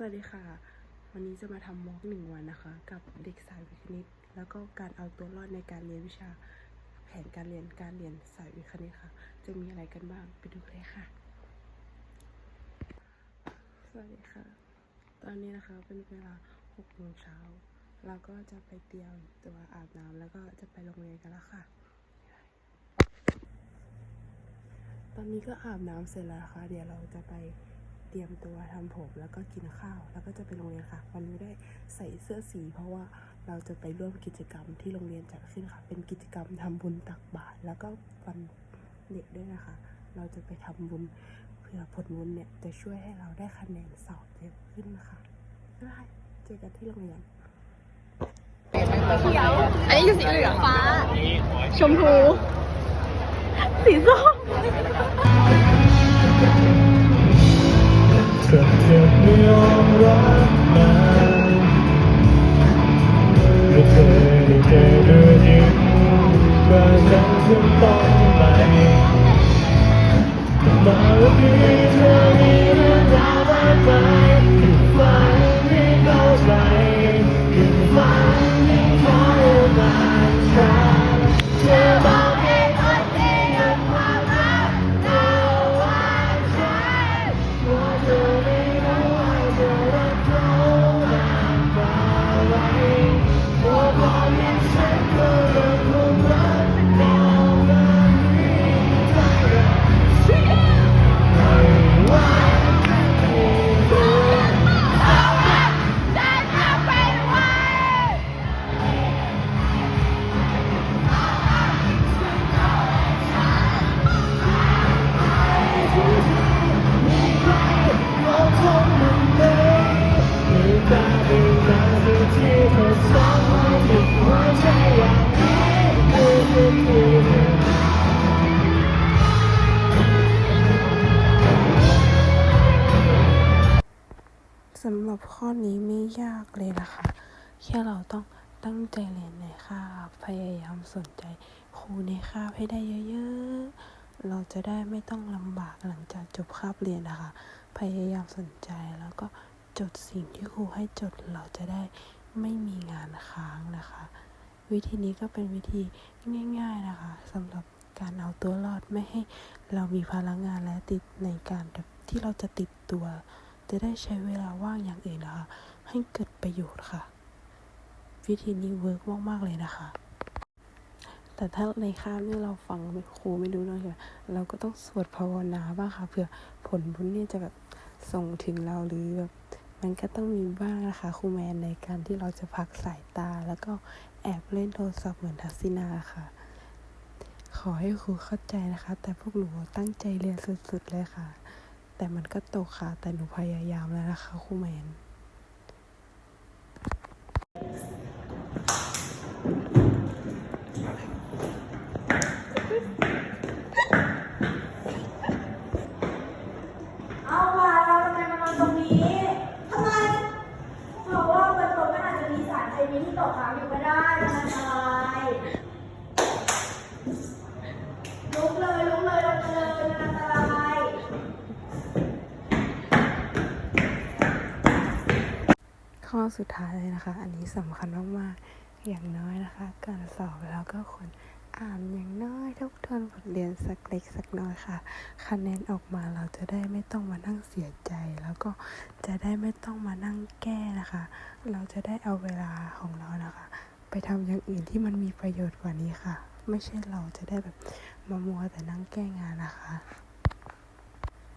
สวัสดีค่ะ วันนี้จะมาทำมอกหนึ่งวันนะคะ กับเด็กสายวิทย์คณิต แล้วก็การเอาตัวรอดในการเรียนวิชา แผนการเรียนการเรียนสายวิทย์คณิตค่ะ จะมีอะไรกันบ้างไปดูเลยค่ะ สวัสดีค่ะ ตอนนี้นะคะเป็นเวลา6โมงเช้าเราก็จะไปเตรียมตัวอาบน้ำแล้วก็จะไปโรงเรียนกันแล้วค่ะ ตอนนี้ก็อาบน้ำเสร็จแล้วนะคะเดี๋ยวเราจะไป เตรียมตัวทำผมแล้วก็กินข้าว แล้วก็จะไปโรงเรียนค่ะ วันนี้ได้ใส่เสื้อสี เพราะว่าเราจะไปร่วมกิจกรรมที่โรงเรียนจัดขึ้นค่ะ เป็นกิจกรรมทำบุญตักบาตรแล้วก็วันเด็กด้วยนะคะ เราจะไปทำบุญเพื่อผลบุญเนี่ยจะช่วยให้เราได้คะแนนสอบเยอะขึ้นนะคะบ๊ายเจอกันที่โรงเรียนอันนี้คือสีเหลืองฟ้า ชมพู สีส้ม กิดเจ็บไม่ยอมรับมาไม่เคยได้เจอด้วยยิ้มว่ฉันต้องไปมาวันนี้เธอ สำหรับข้อนี้ไม่ยากเลยนะคะ แค่เราต้องตั้งใจเรียนในคาบพยายามสนใจครูในคาบให้ได้เยอะๆ เราจะได้ไม่ต้องลำบากหลังจากจบคาบเรียนนะคะ พยายามสนใจแล้วก็จดสิ่งที่ครูให้จดเราจะได้ไม่มีงานค้างนะคะ วิธีนี้ก็เป็นวิธีง่าย ๆนะคะสำหรับการเอาตัวรอดไม่ให้เรามีภาระงานและติดในการแบบที่เราจะติดตัว จะได้ใช้เวลาว่างอย่างอื่นนะคะ ให้เกิดประโยชน์ค่ะ วิธีนี้เวิร์กมากๆเลยนะคะ แต่ถ้าในคาบนี่เราฟังครูไม่รู้เรื่องเลยเราก็ต้องสวดภาวนาบ้างค่ะเผื่อผลบุญนี่จะแบบส่งถึงเราหรือแบบมันก็ต้องมีบ้างนะคะครูแมนในการที่เราจะพักสายตา แล้วก็แอบเล่นโทรศัพท์เหมือนทักษิณาค่ะ ขอให้ครูเข้าใจนะคะ แต่พวกหนูตั้งใจเรียนสุดๆเลยค่ะ แต่มันก็ตกค่ะ แต่หนูพยายามแล้วนะคะครูแมนเอาว่าเราทำไมมานอนตรงนี้ทำไมเพราะว่าบนโต๊ะมันอาจจะมีสารเคมีที่ตกค้างอยู่ก็ได้มันอันตรายลุกเลยลุกเลยลงมาเลยมันอันตราย ข้อสุดท้ายเลยนะคะ อันนี้สำคัญมากๆ อย่างน้อยนะคะก่อนสอบแล้วก็ควรอ่านอย่างน้อยทบทวนบทเรียนสักเล็กสักน้อยค่ะ คะแนนออกมาเราจะได้ไม่ต้องมานั่งเสียใจ แล้วก็จะได้ไม่ต้องมานั่งแก้นะคะ เราจะได้เอาเวลาของเรานะคะ ไปทำอย่างอื่นที่มันมีประโยชน์กว่านี้ค่ะ ไม่ใช่เราจะได้แบบมามัวแต่นั่งแก้งานนะคะ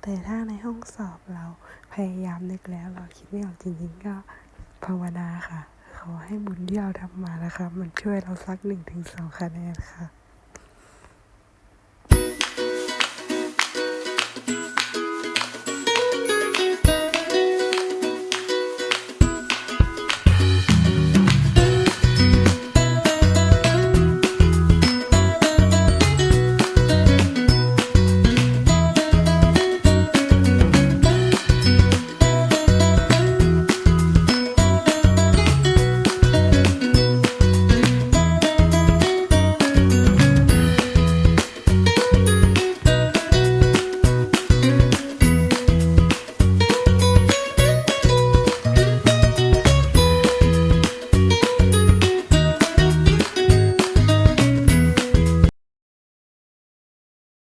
แต่ถ้าในห้องสอบเราพยายามนึกแล้วเราคิดไม่ออกจริงๆก็ ภาวนาค่ะ ขอให้บุญที่เราทำมานะคะ มันช่วยเราสักหนึ่งถึงสองคะแนนค่ะ